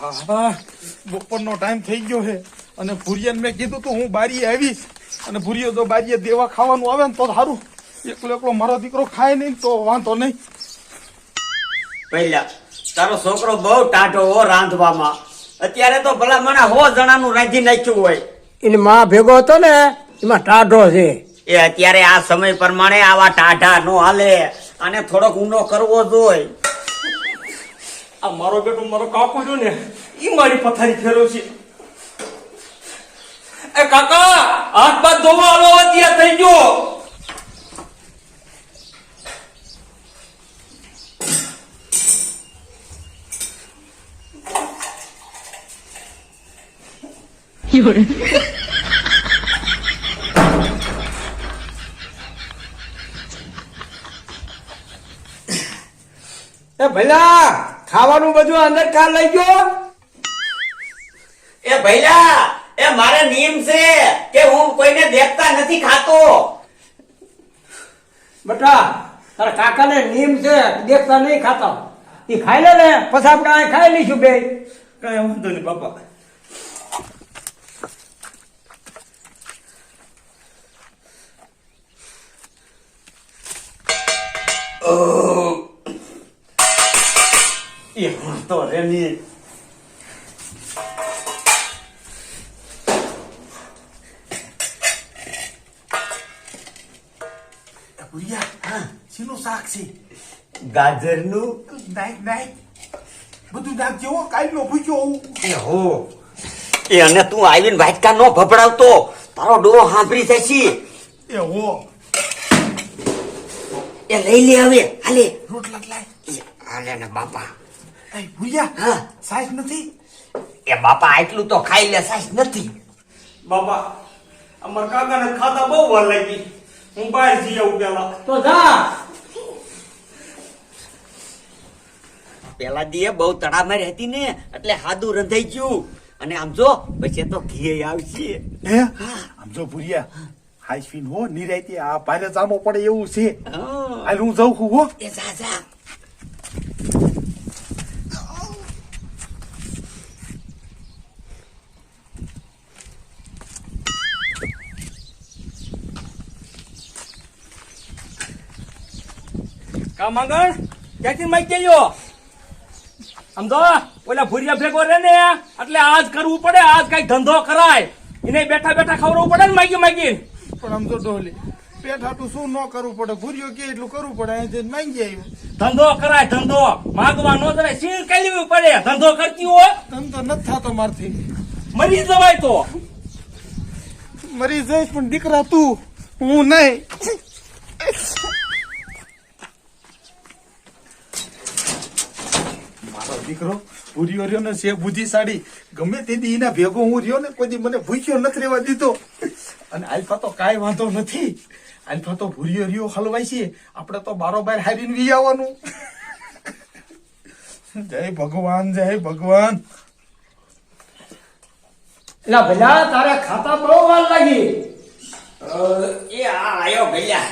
હા બપોરનો ટાઈમ થઈ ગયો છે. અને ભુરિયાને મેં કીધું તું હું બારીએ આવીશ. અને ભુરિયો તો બારીએ દેવા ખાવાનું આવે ને તો સારું એકલો એકલો મારો દીકરો ખાય નહીં તો વાંધો નહીં. પહેલા તારો છોકરો બહુ ટાઢો હો રાંધવામાં. અત્યારે તો ભલા મને હો જણાનું રાંધી નાખ્યું હોય. એને માં ભેગો હતો ને એમાં ટાઢો છે. એ અત્યારે આ સમય પ્રમાણે આવા ટાઢા નો હાલે. અને થોડોક ઊંડો કરવો જોઈએ આ મારો બેટો મારો કાકો જો ને એ મારી પથારી ફેરો છે. એ કાકા, હાથ બાદ ધોવા આલો અત્યારે થઈ ગયો. ભલા ખાવાનું બધું અંદર ખા લઈ ગયો? એ ભૈલા એ મારે નિયમ છે કે હું કોઈને દેખતા નથી ખાતો. બટા તારા કાકાને નીમ છે દેખતા નહીં ખાતા. એ ખાઈ લે ને પછી આપણે ખાઈ લઈશું બે. કઈ વાંધો નહીં બાપા એ તો રેની ભુરિયા શીનું શાક છે ગાજરનું નાઈક નાઈક બધું નાખજો હો કાલનો ભૂખ્યો હું એ હો એ અને તું આવીને વાટકા નો ભભડાવતો તારો ડો સાંભળી જશે એ હો એ લઈ લે હવે હાલે રોટલા લાય હાલે ને બાપા એ હા. સાઈઝ નથી? એ બાપા આટલું તો ખાઈ લે સાઈસ નથી. બાપા અમાર કાકાને ખાતા બહુ વાર લાગી. હું બહાર જઈ આવું પેલા તો જા. પેલા દીએ બહુ તડામાં રહેતી ને એટલે હાદું રંધાઈ ગયું. અને આમ જો પછી તો ઘી આવશે. હે? આમ જો ભુરિયા હાઈ સ્પીન હો નિરાયતી આ પારે જામો પડે એવું છે. હા. હાલ હું જાઉં છું હો. એ જા જા. કા માંગણ ક્યાંથી માઈ ગયો? સમજો ઓલા ભૂરિયા ભેગો રે ને એટલે આજ કરવું પડે આજ કઈ ધંધો કરાય. એને બેઠા બેઠા ખવડાવવું પડે ને માગી માગી પણ આમ તો હાટું શું ન કરવું પડે? ભૂરિયો કે એટલું કરવું પડે? અહીં માંગી આવ્યું ધંધો કરાય ધંધો. માગવા નો જરાય સીણ કાઢવી પડે. ધંધો કરતી હોય. ધંધો નથી થતો મારથી. મરી જવાય તો. મરી જઈશ પણ દીકરા તું હું નહીં. દીકરો હું રહ્યો ને છે બુદ્ધિશાળી ગમે તે દી એના ભેગો હું રહ્યો ને કોઈ મને ભૂખ્યો નથી રહેવા દીધો. અને આલ્ફા તો કાંઈ વાંધો નથી. આલ્ફા તો ભૂર્યો રહ્યો હલવાય છે. આપણે તો બારો બાર હારીને વી આવવાનું. જય ભગવાન જય ભગવાન. એટલે ભલા તારા ખાતા બહુ વાર લાગી. એ આ આયો ભૈયા.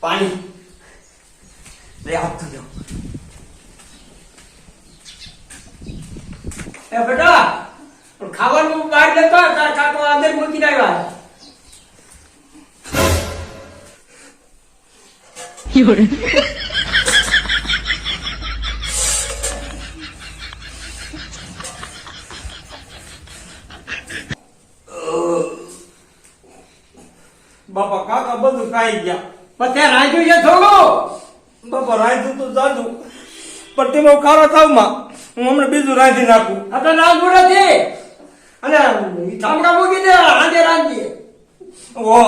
પાણી. લે આપતો જાઓ એ બેટા ખાવાનું બહાર લેતો તાર કાકો અંદર મૂકી આવ્યા બાપા, કાકા બધું ખાઈ ગયા. પણ રાજુ છે થોડું? બાપા રાજુ તો જાજુ પણ તેમાં ખારા થાવમાં હું હમણાં બીજું રાંધી નાખું. આ તો નાખવું નથી અને ચામડા મૂકી દે આજે રાંધીએ. ઓ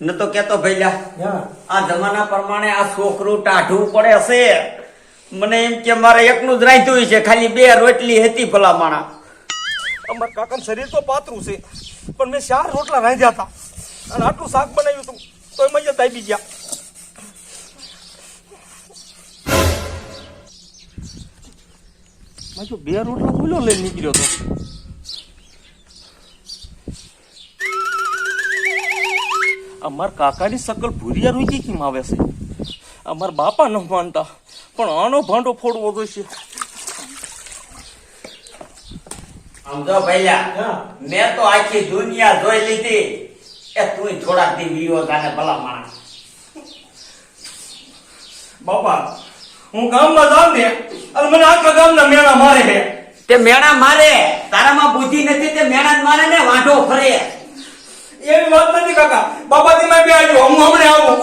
ન તો કેતો ભૈયા હા. આ જમાના પ્રમાણે આ છોકરું ટાઢું પડે છે મને એમ કે મારે એકનું જ રાંધ્યું છે ખાલી બે રોટલી હતી ભલા માણા અમાર કાકાનું શરીર તો પાતળું છે પણ મેં ચાર રોટલા રાંધ્યા હતા. અને આટલું શાક બનાવ્યું હતું તો એમાં જ દાબી ગયા. મેં તો બે રોટલા બોલો લઈને નીકળ્યો હતો અમાર કાકાની સકલ ભૂરિયા રૂકી કેમ આવે છે? અમાર બાપા ન માનતા પણ આનો ભાંડો ફોડવો જોઈશે. સમજો ભૈયા મેં તો આખી દુનિયા જોઈ લીધી. એ તું થોડાક દી વિયો જાને ભલા માણસ. બાપા હું ગામમાં જાઉં ને અને મને આખા ગામના મેળા મારે છે. તે મેણા મારે તારામાં બુદ્ધિ નથી તે મેણા મારે ને વાંઢો ફરે. એવી વાત નથી કાકા. બાપા તમે બે આવ્યો હું હમણાં આવું.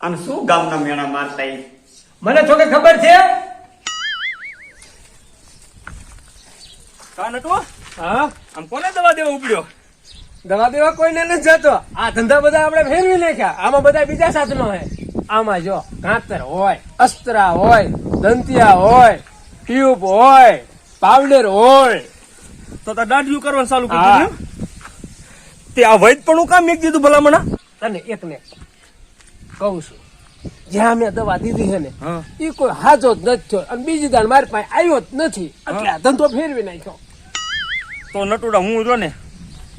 અને શું ગામના મેણા મારતા? મને તો ખબર છે? કા નટુ હા? આમ કોને દવા દેવા ઉપડ્યો? દવા દેવા કોઈને નથી જતો. આ ધંધા બધા આપણે ફેરવી નાખ્યા. આમાં બધા બીજા સાધનો હે આમાં જો કાંતર હોય અસ્ત્રા હોય દંતિયા હોય ટ્યુબ હોય પાવડર હોય. તો તો દાઢિયું કરવાનું ચાલુ કરી હા. દીધું એમ? તે આ વૈદ પણ હું કામ એક દીધું ભલામણા? અને એકને કહું છું. જ્યાં મેં દવા દીધી છે ને એ કોઈ હાજો જ નથી થયો. અને બીજી દાણ મારી પાસે આવ્યો જ નથી. એટલે આ ધંધો ફેરવી નાખ્યો. તો નટુડા હું જો ને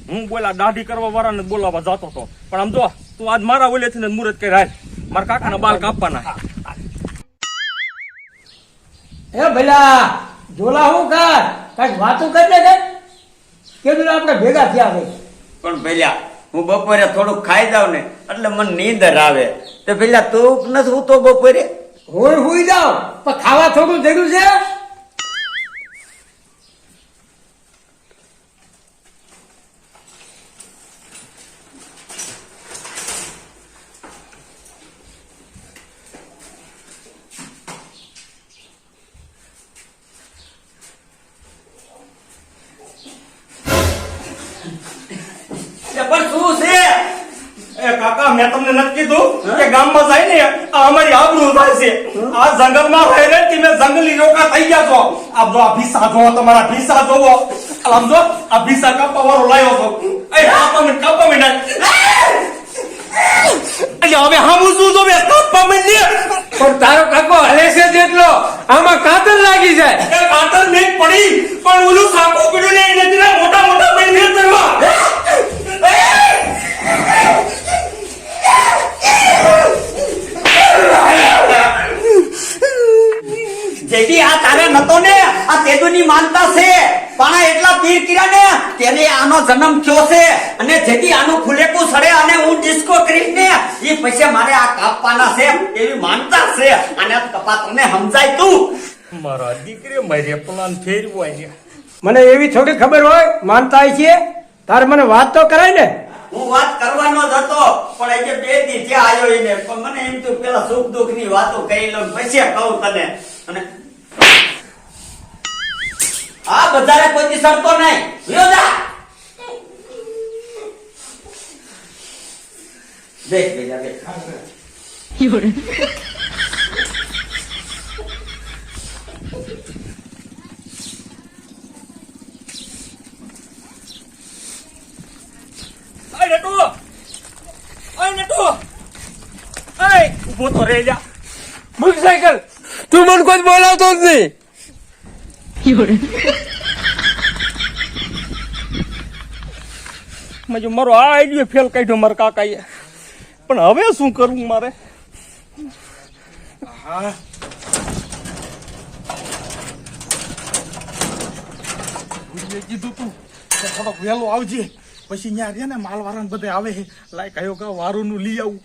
હું બોલા દાઢી કરવા વાળાને બોલાવા જતો હતો પણ આમ જો તું આજ મારા ઓલેથી ને મુહૂર્ત કરી રાખ મારા કાકાના બાલ કાપવાના એ ભલા જોલા હું કર? કઈ વાતું કરી દે કેવું આપણે ભેગા થયા ભાઈ પણ ભલા હું બપોરે થોડુંક ખાઈ જાઉં ને એટલે મને નીંદર આવે. તો ભલા તું નથી હું તો બપોરે? હું હુઈ જાઉં પણ ખાવા થોડું જરૂર છે? પણ શું છે? એ કાકા મેં તમને નથી કીધું કે ગામમાં જાય ને આ અમારી આબરૂ થાય છે. આ જંગલમાં રહી રહી તમે જંગલી રોકા થઈ ગયા છો. આ જો આ ભીસા જોવો તમારા ભીસા જોવો આમ જો આ ભીસા કાપવા વાળો લાયો છો. એ કાપા મને કાપા મને એટલે હવે હામું શું જો બે કાપા મને પણ તારો કાકો હલે છે જેટલો આમાં કાતર લાગી જાય. કાતર નહીં પડી પણ ઓલું સાકું પીડ્યું ને એને મોટા મોટા મેં મેં કરવા જેથી આ તારે નતો ને આ તેજુની માનતા છે. પણ એટલા પીર કિરા ને તેને આનો જન્મ થયો છે. અને જેથી આનું ફુલેકું સડે અને હું ડિસ્કો કરીશ ને એ પછી મારે આ કાપવાના છે એવી માનતા છે. અને આ કપા તને સમજાય તું. મારા દીકરી મારે પ્લાન ફેરવો છે. મને એવી થોડી ખબર હોય માનતા છે. તારે મને વાત તો કરાય ને. હું વાત કરવાનો જ હતો પણ આજે બે દી ત્યાં આવ્યો એને પણ મને એમ તો પેલા સુખ દુઃખની વાતો કહી લો પછી કહું તને. અને આ બધાને કોઈ દી સરતો નહીં લ્યો જા દેખ ભૈયા દેખ Ay, Natu! Ay, Natu! Ay! Ubo to રે જા મોટરસાયકલ તું મને કોઈ બોલાવતો જ નહીં મેં જો મારો આ આઈડિયો ફેલ કાઢ્યો મારા કાકાએ. પણ હવે શું કરવું મારે? હા કીધું તું થોડોક વહેલો આવજે. પછી ત્યાં રે ને માલવાળાને બધે આવે લાયક કા વારું નું લઈ આવું.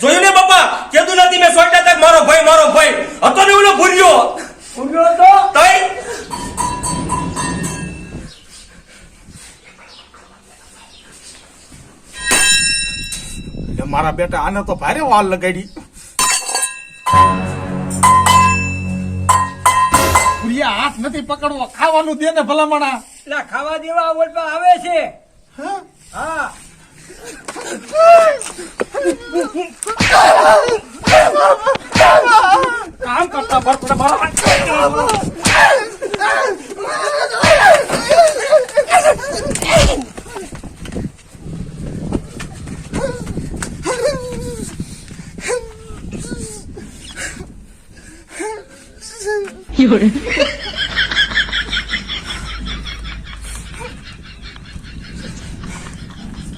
જોયું ને બાપા? કીધું નથી મેં સોટા તક મારો ભાઈ મારો ભાઈ હતો ને ઓલો ભૂર્યો? ભૂલ્યો તો તઈ મારા બેટા આને તો ભારે વાલ લગાડી. ભૂરિયા હાથ નથી પકડવો ખાવાનું દે ને ભલામણા. એટલે ખાવા દેવા ઓલપા આવે છે. હા? હા. કામ કરતા બરપડે મારા 有人，